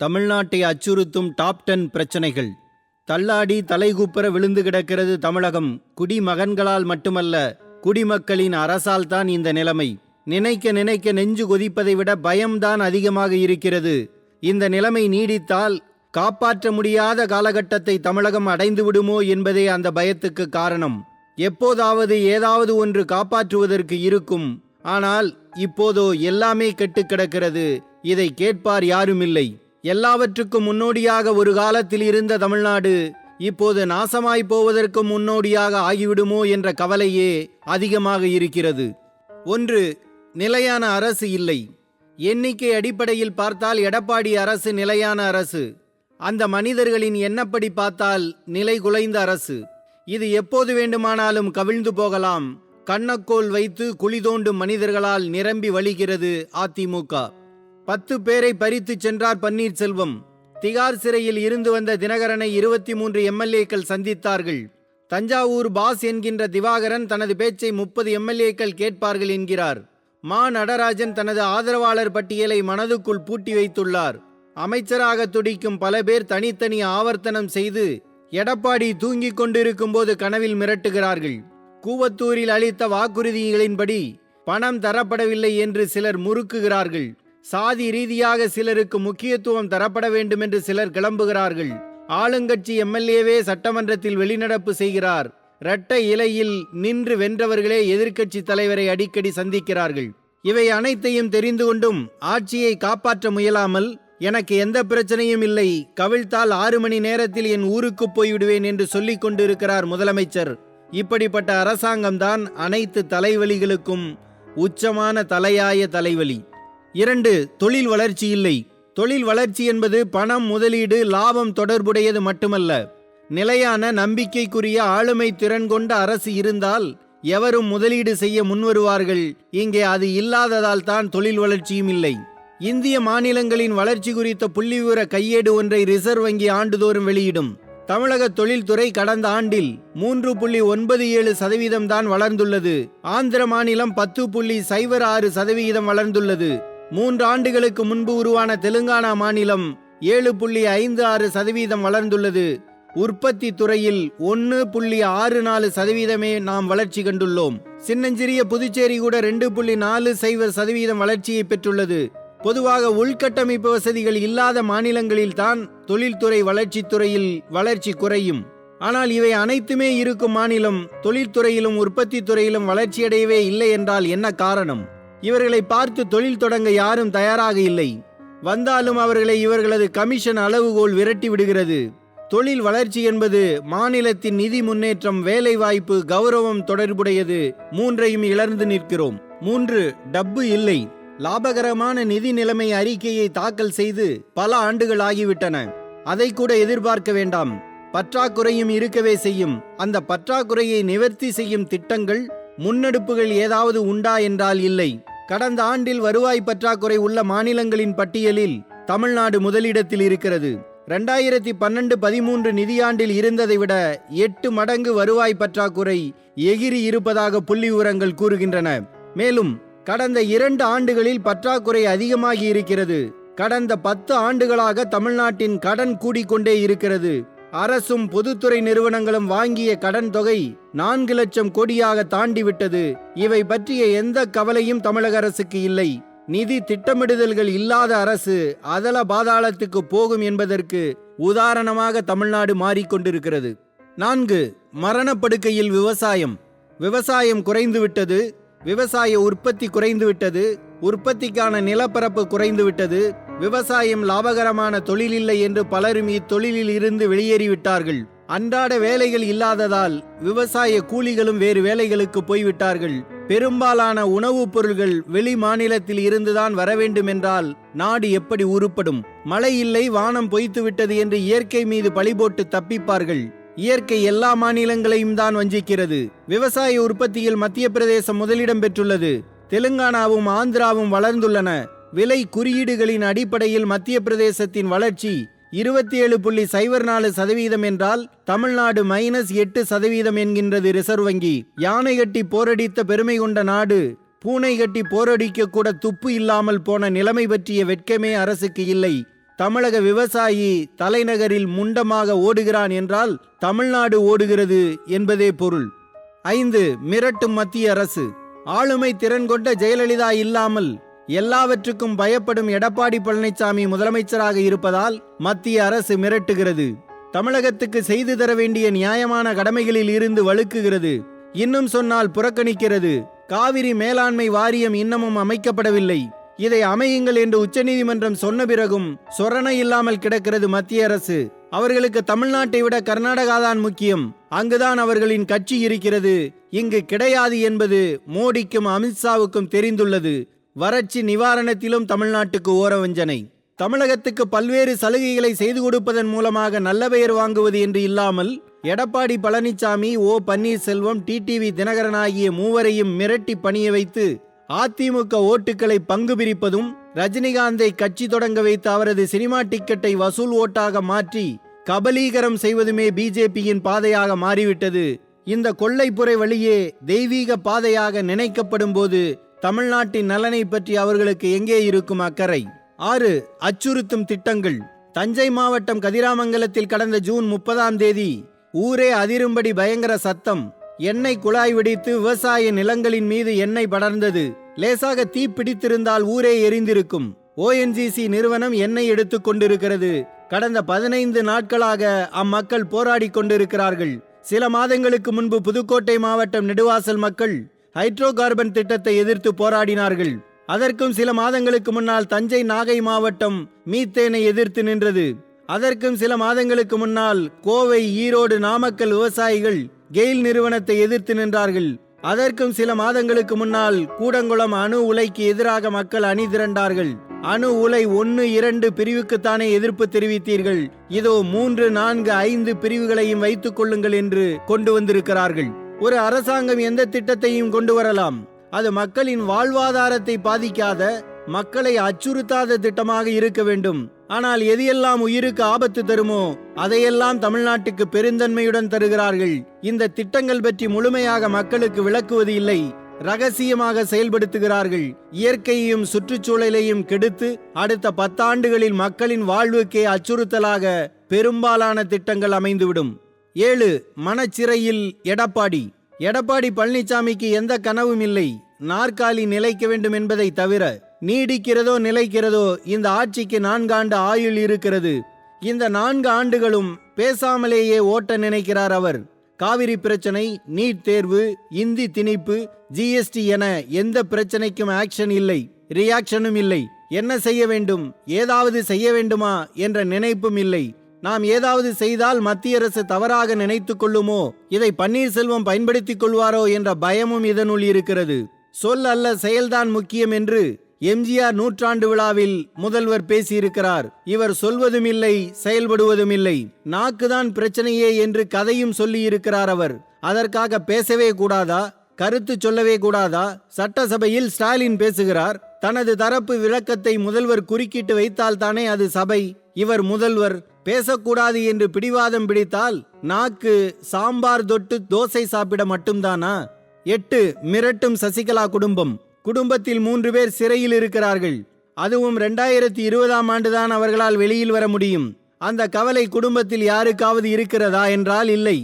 தமிழ்நாட்டை அச்சுறுத்தும் top ten பிரச்சனைகள். தள்ளாடி தலைகுப்புற விழுந்து கிடக்கிறது தமிழகம். குடிமகன்களால் மட்டுமல்ல குடிமக்களின் அரசால் தான் இந்த நிலைமை. நினைக்க நினைக்க நெஞ்சு கொதிப்பதை விட பயம்தான் அதிகமாக இருக்கிறது. இந்த நிலைமை நீடித்தால் காப்பாற்ற முடியாத காலகட்டத்தை தமிழகம் அடைந்து விடுமோ என்பதே அந்த பயத்துக்கு காரணம். எப்போதாவது ஏதாவது ஒன்று காப்பாற்றுவதற்கு இருக்கும். ஆனால் இப்போதோ எல்லாமே கெட்டு கிடக்கிறது. இதை கேட்பார் யாருமில்லை. எல்லாவற்றுக்கும் முன்னோடியாக ஒரு காலத்தில் இருந்த தமிழ்நாடு இப்போது நாசமாய் போவதற்கு முன்னோடியாக ஆகிவிடுமோ என்ற கவலையே அதிகமாக இருக்கிறது. ஒன்று நிலையான அரசு இல்லை. எண்ணிக்கை அடிப்படையில் பார்த்தால் எடப்பாடி அரசு நிலையான அரசு. அந்த மனிதர்களின் எண்ணப்படி பார்த்தால் நிலை குலைந்த அரசு. இது எப்போது வேண்டுமானாலும் கவிழ்ந்து போகலாம். கண்ணக்கோல் வைத்து குழி தோண்டும் மனிதர்களால் நிரம்பி வழிகிறது அதிமுக பத்து பேரை பறித்து சென்றார் பன்னீர்செல்வம் திகார் சிறையில் இருந்து வந்த தினகரனை இருபத்தி மூன்று எம்எல்ஏக்கள் சந்தித்தார்கள். தஞ்சாவூர் பாஸ் என்கின்ற திவாகரன் தனது பேச்சை முப்பது எம்எல்ஏக்கள் கேட்பார்கள் என்கிறார். மா. நடராஜன் தனது ஆதரவாளர் பட்டியலை மனதுக்குள் பூட்டி வைத்துள்ளார். அமைச்சராக துடிக்கும் பல பேர் தனித்தனி ஆவர்த்தனம் செய்து எடப்பாடி தூங்கிக் கொண்டிருக்கும் போது கனவில் மிரட்டுகிறார்கள். கூவத்தூரில் அளித்த வாக்குறுதிகளின்படி பணம் தரப்படவில்லை என்று சிலர் முறுக்குகிறார்கள். சாதி ரீதியாக சிலருக்கு முக்கியத்துவம் தரப்பட வேண்டும் என்று சிலர் கிளம்புகிறார்கள். ஆளுங்கட்சி எம்எல்ஏவே சட்டமன்றத்தில் வெளிநடப்பு செய்கிறார். இரட்டை இலையில் நின்று வென்றவர்களே எதிர்க்கட்சி தலைவரை அடிக்கடி சந்திக்கிறார்கள். இவை அனைத்தையும் தெரிந்து கொண்டும் ஆட்சியை காப்பாற்ற முயலாமல் எனக்கு எந்த பிரச்சனையும் இல்லை கவிழ்த்தால் ஆறு மணி நேரத்தில் என் ஊருக்கு போய்விடுவேன் என்று சொல்லிக் கொண்டிருக்கிறார் முதலமைச்சர். இப்படிப்பட்ட அரசாங்கம்தான் அனைத்து தலைவலிகளுக்கும் உச்சமான தலையாய தலைவலி. இரண்டு தொழில் வளர்ச்சி இல்லை. தொழில் வளர்ச்சி என்பது பணம் முதலீடு லாபம் தொடர்புடையது மட்டுமல்ல. நிலையான நம்பிக்கைக்குரிய ஆளுமை திறன் கொண்ட அரசு இருந்தால் எவரும் முதலீடு செய்ய முன்வருவார்கள். இங்கே அது இல்லாததால் தான் தொழில் வளர்ச்சியும் இல்லை. இந்திய மாநிலங்களின் வளர்ச்சி குறித்த புள்ளிவிவர கையேடு ஒன்றை ரிசர்வ் வங்கி ஆண்டுதோறும் வெளியிடும். தமிழக தொழில்துறை கடந்த ஆண்டில் மூன்று புள்ளி ஒன்பது ஏழு சதவீதம் தான் வளர்ந்துள்ளது. ஆந்திர மாநிலம் பத்து புள்ளி சைபர் ஆறு சதவிகிதம் வளர்ந்துள்ளது. மூன்று ஆண்டுகளுக்கு முன்பு உருவான தெலுங்கானா மாநிலம் ஏழு புள்ளி ஐந்து ஆறு சதவீதம் வளர்ந்துள்ளது. உற்பத்தி துறையில் ஒன்று புள்ளி ஆறு நாலு சதவீதமே நாம் வளர்ச்சி கண்டுள்ளோம். சின்னஞ்சிறிய புதுச்சேரி கூட ரெண்டு புள்ளி நாலு சைபர் சதவீதம் வளர்ச்சியை பெற்றுள்ளது. பொதுவாக உள்கட்டமைப்பு வசதிகள் இல்லாத மாநிலங்களில் தான் தொழில்துறை வளர்ச்சி துறையில் வளர்ச்சி குறையும். ஆனால் இவை அனைத்துமே இருக்கும் மாநிலம் தொழில்துறையிலும் உற்பத்தி துறையிலும் வளர்ச்சியடையவே இல்லை என்றால் என்ன காரணம்? இவர்களை பார்த்து தொழில் தொடங்க யாரும் தயாராக இல்லை. வந்தாலும் அவர்களை இவர்களது கமிஷன் அளவுகோல் விரட்டி விடுகிறது. தொழில் வளர்ச்சி என்பது மாநிலத்தின் நிதி முன்னேற்றம் வேலைவாய்ப்பு கௌரவம் தொடர்புடையது மூன்றையும் இழந்து நிற்கிறோம். மூன்று டப்பு இல்லை. லாபகரமான நிதி நிலைமை அறிக்கையை தாக்கல் செய்து பல ஆண்டுகள் ஆகிவிட்டன. அதை கூட எதிர்பார்க்க வேண்டாம். பற்றாக்குறையும் இருக்கவே செய்யும். அந்த பற்றாக்குறையை நிவர்த்தி செய்யும் திட்டங்கள் முன்னெடுப்புகள் ஏதாவது உண்டா என்றால் இல்லை. கடந்த ஆண்டில் வருவாய் பற்றாக்குறை உள்ள மாநிலங்களின் பட்டியலில் தமிழ்நாடு முதலிடத்தில் இருக்கிறது. ரெண்டாயிரத்தி பன்னெண்டு பதிமூன்று நிதியாண்டில் இருந்ததை விட எட்டு மடங்கு வருவாய் பற்றாக்குறை எகிரி இருப்பதாக புள்ளி விவரங்கள் கூறுகின்றன. மேலும் கடந்த இரண்டு ஆண்டுகளில் பற்றாக்குறை அதிகமாகி இருக்கிறது. கடந்த பத்து ஆண்டுகளாக தமிழ்நாட்டின் கடன் கூடிக்கொண்டே இருக்கிறது. அரசும் பொதுத்துறை நிறுவனங்களும் வாங்கிய கடன் தொகை நான்கு லட்சம் கோடியாக தாண்டிவிட்டது. இவை பற்றிய எந்த கவலையும் தமிழக அரசுக்கு இல்லை. நிதி திட்டமிடுதல்கள் இல்லாத அரசு அதல பாதாளத்துக்கு போகும் என்பதற்கு உதாரணமாக தமிழ்நாடு மாறிக்கொண்டிருக்கிறது. நான்கு மரணப்படுக்கையில் விவசாயம். விவசாயம் குறைந்துவிட்டது. விவசாய உற்பத்தி குறைந்துவிட்டது. உற்பத்திக்கான நிலப்பரப்பு குறைந்துவிட்டது. விவசாயம் லாபகரமான தொழில் இல்லை என்று பலரும் இத்தொழிலில் இருந்து வெளியேறிவிட்டார்கள். அன்றாட வேலைகள் இல்லாததால் விவசாய கூலிகளும் வேறு வேலைகளுக்கு போய்விட்டார்கள். பெரும்பாலான உணவுப் பொருள்கள் வெளி மாநிலத்தில் இருந்துதான் வர என்றால் நாடு எப்படி உருப்படும்? மழை இல்லை வானம் பொய்த்து விட்டது என்று இயற்கை மீது பழி போட்டு தப்பிப்பார்கள். இயற்கை எல்லா மாநிலங்களையும் தான் வஞ்சிக்கிறது. விவசாய உற்பத்தியில் மத்திய பிரதேசம் முதலிடம் பெற்றுள்ளது. தெலுங்கானாவும் ஆந்திராவும் வளர்ந்துள்ளன. விலை குறியீடுகளின் அடிப்படையில் மத்திய பிரதேசத்தின் வளர்ச்சி இருபத்தி ஏழு புள்ளி சைபர் நாலு சதவீதம் என்றால் தமிழ்நாடு மைனஸ் எட்டு சதவீதம் என்கின்றது ரிசர்வ் வங்கி. யானை கட்டி போரடித்த பெருமை கொண்ட நாடு பூனை கட்டி போரடிக்க கூட துப்பு இல்லாமல் போன நிலைமை பற்றிய வெட்கமே அரசுக்கு இல்லை. தமிழக விவசாயி தலைநகரில் முண்டமாக ஓடுகிறான் என்றால் தமிழ்நாடு ஓடுகிறது என்பதே பொருள். ஐந்து மிரட்டும் மத்திய அரசு. ஆளுமை திறன் கொண்ட ஜெயலலிதா இல்லாமல் எல்லாவற்றுக்கும் பயப்படும் எடப்பாடி பழனிசாமி முதலமைச்சராக இருப்பதால் மத்திய அரசு மிரட்டுகிறது. தமிழகத்துக்கு செய்து தர வேண்டிய நியாயமான கடமைகளில் இருந்து வழுக்குகிறது. இன்னும் சொன்னால் புறக்கணிக்கிறது. காவிரி மேலாண்மை வாரியம் இன்னமும் அமைக்கப்படவில்லை. இதை அமையுங்கள் என்று உச்சநீதிமன்றம் சொன்ன பிறகும் சொரணை இல்லாமல் கிடக்கிறது மத்திய அரசு. அவர்களுக்கு தமிழ்நாட்டை விட கர்நாடகா தான் முக்கியம். அங்குதான் அவர்களின் கட்சி இருக்கிறது. இங்கு கிடையாது என்பது மோடிக்கும் அமித்ஷாவுக்கும் தெரிந்துள்ளது. வறட்சி நிவாரணத்திலும் தமிழ்நாட்டுக்கு ஓரவஞ்சனை தமிழகத்துக்கு பல்வேறு சலுகைகளை செய்து கொடுப்பதன் மூலமாக நல்ல பெயர் வாங்குவது என்று இல்லாமல் எடப்பாடி பழனிசாமி ஓ பன்னீர்செல்வம் டிடிவி தினகரன் ஆகிய மூவரையும் மிரட்டி பணிய வைத்து அதிமுக ஓட்டுகளை பங்கு பிரிப்பதும் ரஜினிகாந்தை கட்சி தொடங்க வைத்து அவரது சினிமா டிக்கெட்டை வசூல் ஓட்டாக மாற்றி கபலீகரம் செய்வதுமே பிஜேபியின் பாதையாக மாறிவிட்டது. இந்த கொள்ளைப்புறை வழியே தெய்வீக பாதையாக நினைக்கப்படும் போது தமிழ்நாட்டின் நலனை பற்றி அவர்களுக்கு எங்கே இருக்கும் அக்கறை? ஆறு அச்சுறுத்தும் திட்டங்கள். தஞ்சை மாவட்டம் கதிராமங்கலத்தில் கடந்த ஜூன் முப்பதாம் தேதி ஊரே அதிரும்படி பயங்கர சத்தம். எண்ணெய் குழாய் வெடித்து விவசாய நிலங்களின் மீது எண்ணெய் படர்ந்தது. லேசாக தீ பிடித்திருந்தால் ஊரே எரிந்திருக்கும். ஓஎன்ஜிசி நிறுவனம் எண்ணெய் எடுத்துக் கொண்டிருக்கிறது. கடந்த பதினைந்து நாட்களாக அம்மக்கள் போராடி கொண்டிருக்கிறார்கள். சில மாதங்களுக்கு முன்பு புதுக்கோட்டை மாவட்டம் நெடுவாசல் மக்கள் ஹைட்ரோ கார்பன் திட்டத்தை எதிர்த்து போராடினார்கள். அதற்கும் சில மாதங்களுக்கு முன்னால் தஞ்சை நாகை மாவட்டம் மீத்தேனை எதிர்த்து நின்றது. அதற்கும் சில மாதங்களுக்கு முன்னால் கோவை ஈரோடு நாமக்கல் விவசாயிகள் கெயில் நிறுவனத்தை எதிர்த்து நின்றார்கள். அதற்கும் சில மாதங்களுக்கு முன்னால் கூடங்குளம் அணு உலைக்கு எதிராக மக்கள் அணி திரண்டார்கள். அணு உலை ஒன்னு இரண்டு பிரிவுக்குத்தானே எதிர்ப்பு தெரிவித்தீர்கள். இதோ மூன்று நான்கு ஐந்து பிரிவுகளையும் வைத்துக் கொள்ளுங்கள் என்று கொண்டு வந்திருக்கிறார்கள். ஒரு அரசாங்கம் எந்த திட்டத்தையும் கொண்டு வரலாம். அது மக்களின் வாழ்வாதாரத்தை பாதிக்காத மக்களை அச்சுறுத்தாத திட்டமாக இருக்க வேண்டும். ஆனால் எதையெல்லாம் உயிருக்கு ஆபத்து தருமோ அதையெல்லாம் தமிழ்நாட்டுக்கு பெருந்தன்மையுடன் தருகிறார்கள். இந்த திட்டங்கள் பற்றி முழுமையாக மக்களுக்கு விளக்குவது இல்லை. ரகசியமாக செயல்படுத்துகிறார்கள். இயற்கையையும் சுற்றுச்சூழலையும் கெடுத்து அடுத்த பத்தாண்டுகளில் மக்களின் வாழ்வுக்கே அச்சுறுத்தலாக பெரும்பாலான திட்டங்கள் அமைந்துவிடும். ஏழு மனச்சிறையில் எடப்பாடி. எடப்பாடி பழனிசாமிக்கு எந்த கனவும் இல்லை. நாற்காலி நிலைக்க வேண்டும் என்பதை தவிர நீடிக்கிறதோ நிலைக்கிறதோ இந்த ஆட்சிக்கு நான்காண்டு ஆயுள் இருக்கிறது. இந்த நான்கு ஆண்டுகளும் பேசாமலேயே ஓட்ட நினைக்கிறார் அவர். காவிரி பிரச்சனை நீட் தேர்வு இந்தி திணிப்பு ஜிஎஸ்டி என எந்த பிரச்சனைக்கும் ஆக்ஷன் இல்லை. ரியாக்ஷனும் இல்லை. என்ன செய்ய வேண்டும்? ஏதாவது செய்ய வேண்டுமா? என்ற நினைப்பும் இல்லை. நாம் ஏதாவது செய்தால் மத்திய அரசு தவறாக நினைத்து கொள்ளுமோ? இதை பன்னீர்செல்வம் பயன்படுத்திக் கொள்வாரோ என்ற பயமும் இதனுள் இருக்கிறது. சொல் அல்ல செயல்தான் முக்கியம் என்று எம்ஜிஆர் நூற்றாண்டு விழாவில் முதல்வர் பேசியிருக்கிறார். இவர் சொல்வதும் இல்லை செயல்படுவதும் இல்லை நாக்குதான் பிரச்சனையே என்று கதையும் சொல்லி இருக்கிறார் அவர். அதற்காக பேசவே கூடாதா? கருத்து சொல்லவே கூடாதா? சட்டசபையில் ஸ்டாலின் பேசுகிறார். தனது தரப்பு விளக்கத்தை முதல்வர் குறுக்கிட்டு வைத்தால் தானே அது சபை. இவர் முதல்வர் பேசக்கூடாது என்று பிடிவாதம் பிடித்தால் நாக்கு சாம்பார் தொட்டு தோசை சாப்பிட மட்டும்தானா? எட்டு மிரட்டும் சசிகலா குடும்பம். குடும்பத்தில் மூன்று பேர் சிறையில் இருக்கிறார்கள். அதுவும் ரெண்டாயிரத்தி இருபதாம் ஆண்டுதான் அவர்களால் வெளியில் வர முடியும். அந்த கவலை குடும்பத்தில் யாருக்காவது இருக்கிறதா என்றால் இல்லை.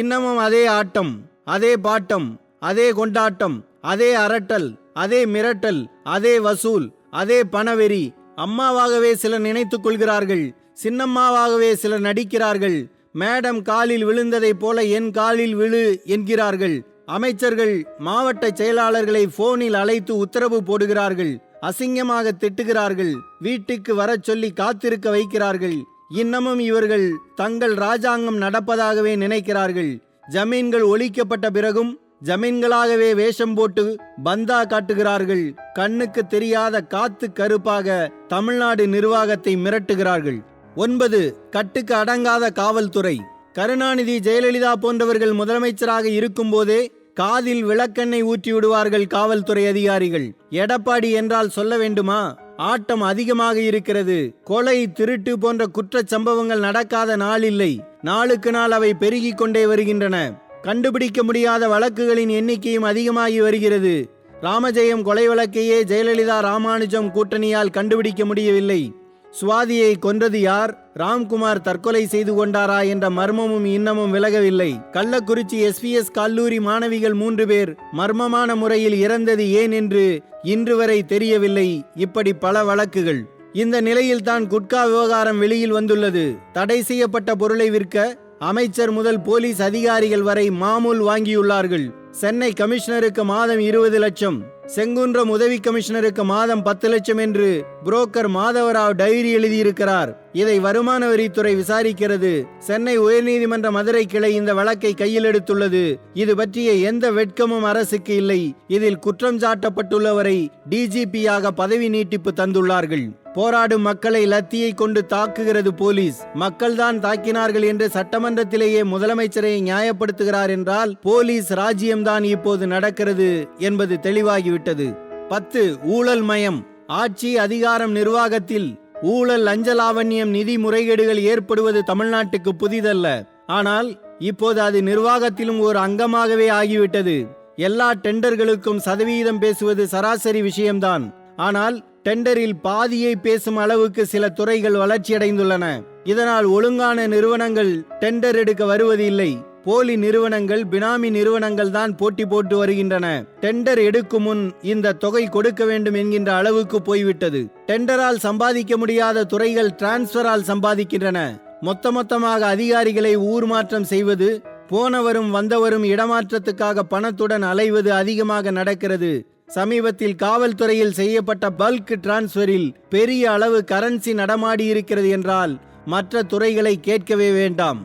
இன்னமும் அதே ஆட்டம் அதே பாட்டம் அதே கொண்டாட்டம் அதே அரட்டல் அதே மிரட்டல் அதே வசூல் அதே பணவெறி அம்மாவாகவே சிலர் நினைத்துக் கொள்கிறார்கள் சின்னம்மாவாகவே சிலர் நடிக்கிறார்கள். மேடம் காலில் விழுந்ததைப் போல என் காலில் விழு என்கிறார்கள். அமைச்சர்கள் மாவட்ட செயலாளர்களை போனில் அழைத்து உத்தரவு போடுகிறார்கள். அசிங்கமாக திட்டுகிறார்கள். வீட்டுக்கு வரச் சொல்லி காத்திருக்க வைக்கிறார்கள். இன்னமும் இவர்கள் தங்கள் ராஜாங்கம் நடப்பதாகவே நினைக்கிறார்கள். ஜமீன்கள் ஒழிக்கப்பட்ட பிறகும் ஜமீன்களாகவே வேஷம் போட்டு பந்தா காட்டுகிறார்கள். கண்ணுக்கு தெரியாத காத்து கருப்பாக தமிழ்நாடு நிர்வாகத்தை மிரட்டுகிறார்கள். ஒன்பது கட்டுக்கு அடங்காத காவல்துறை. கருணாநிதி ஜெயலலிதா போன்றவர்கள் முதலமைச்சராக இருக்கும்போதே காதில் விளக்கெண்ணை ஊற்றி விடுவார்கள் காவல்துறை அதிகாரிகள். எடப்பாடி என்றால் சொல்ல வேண்டுமா? ஆட்டம் அதிகமாக இருக்கிறது. கொலை திருட்டு போன்ற குற்றச் சம்பவங்கள் நடக்காத நாள் இல்லை. நாளுக்கு நாள் அவை பெருகிக் கொண்டே வருகின்றன. கண்டுபிடிக்க முடியாத வழக்குகளின் எண்ணிக்கையும் அதிகமாகி வருகிறது. ராமஜெயம் கொலை வழக்கையே ஜெயலலிதா ராமானுஜம் கூட்டணியால் கண்டுபிடிக்க முடியவில்லை. சுவாதியை கொன்றது யார்? ராம்குமார் தற்கொலை செய்து கொண்டாரா என்ற மர்மமும் இன்னமும் விலகவில்லை. கள்ளக்குறிச்சி எஸ்பிஎஸ் கல்லூரி மாணவிகள் மூன்று பேர் மர்மமான முறையில் இறந்தது ஏன் என்று இன்று வரை தெரியவில்லை. இப்படி பல வழக்குகள். இந்த நிலையில்தான் குட்கா விவகாரம் வெளியில் வந்துள்ளது. தடை செய்யப்பட்ட பொருளை விற்க அமைச்சர் முதல் போலீஸ் அதிகாரிகள் வரை மாமூல் வாங்கியுள்ளார்கள். சென்னை கமிஷனருக்கு மாதம் இருபது லட்சம். செங்குன்றம் உதவி கமிஷனருக்கு மாதம் பத்து லட்சம் என்று புரோக்கர் மாதவராவ் டைரி எழுதியிருக்கிறார். இதை வருமான வரித்துறை விசாரிக்கிறது. சென்னை உயர்நீதிமன்ற மதுரை கிளை இந்த வழக்கை கையில் எடுத்துள்ளது. இது பற்றிய எந்த வெட்கமும் அரசுக்கு இல்லை. இதில் குற்றம் சாட்டப்பட்டுள்ளவரை டிஜிபியாக பதவி நீட்டிப்பு தந்துள்ளார்கள். போராடும் மக்களை லத்தியை கொண்டு தாக்குகிறது போலீஸ். மக்கள்தான் தாக்கினார்கள் என்று சட்டமன்றத்திலேயே முதலமைச்சரை நியாயப்படுத்துகிறார் என்றால் போலீஸ் ராஜ்யம்தான் இப்போது நடக்கிறது என்பது தெளிவாகிவிட்டது. பத்து ஊழல் மயம். ஆட்சி அதிகாரம் நிர்வாகத்தில் ஊழல் லஞ்சலாவண்யம் நிதி முறைகேடுகள் ஏற்படுவது தமிழ்நாட்டுக்கு புதிதல்ல. ஆனால் இப்போது அது நிர்வாகத்திலும் ஒரு அங்கமாகவே ஆகிவிட்டது. எல்லா டெண்டர்களுக்கும் சதவீதம் பேசுவது சராசரி விஷயம்தான். ஆனால் டெண்டரில் பாதியை பேசும் அளவுக்கு சில துறைகள் வளர்ச்சியடைந்துள்ளன. இதனால் ஒழுங்கான நிறுவனங்கள் டெண்டர் எடுக்க வருவது இல்லை போலி நிறுவனங்கள் பினாமி நிறுவனங்கள் தான் போட்டி போட்டு வருகின்றன. டெண்டர் எடுக்கும் முன் இந்த தொகை கொடுக்க வேண்டும் என்கின்ற அளவுக்கு போய்விட்டது. டெண்டரால் சம்பாதிக்க முடியாத துறைகள் டிரான்ஸ்பரால் சம்பாதிக்கின்றன. மொத்த மொத்தமாக அதிகாரிகளை ஊர் மாற்றம் செய்வது போனவரும் வந்தவரும் இடமாற்றத்துக்காக பணத்துடன் அலைவது அதிகமாக நடக்கிறது. சமீபத்தில் காவல்துறையில் செய்யப்பட்ட பல்க் டிரான்ஸ்பரில் பெரிய அளவு கரன்சி நடமாடி இருக்கிறது என்றால் மற்ற துறைகளை கேட்கவே வேண்டாம்.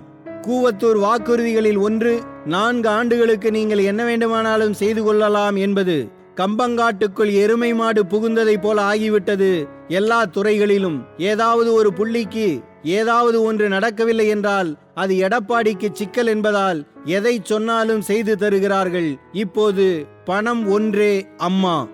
கூவத்தூர் வாக்குறுதிகளில் ஒன்று நான்கு ஆண்டுகளுக்கு நீங்கள் என்ன வேண்டுமானாலும் செய்து கொள்ளலாம் என்பது கம்பங்காட்டுக்குள் எருமை மாடு புகுந்ததை போல ஆகிவிட்டது. எல்லா துறைகளிலும் ஏதாவது ஒரு புள்ளிக்கு ஏதாவது ஒன்று நடக்கவில்லை என்றால் அது எடப்பாடிக்கு சிக்கல் என்பதால் எதை சொன்னாலும் செய்து தருகிறார்கள். இப்போது பணம் ஒன்றே அம்மா.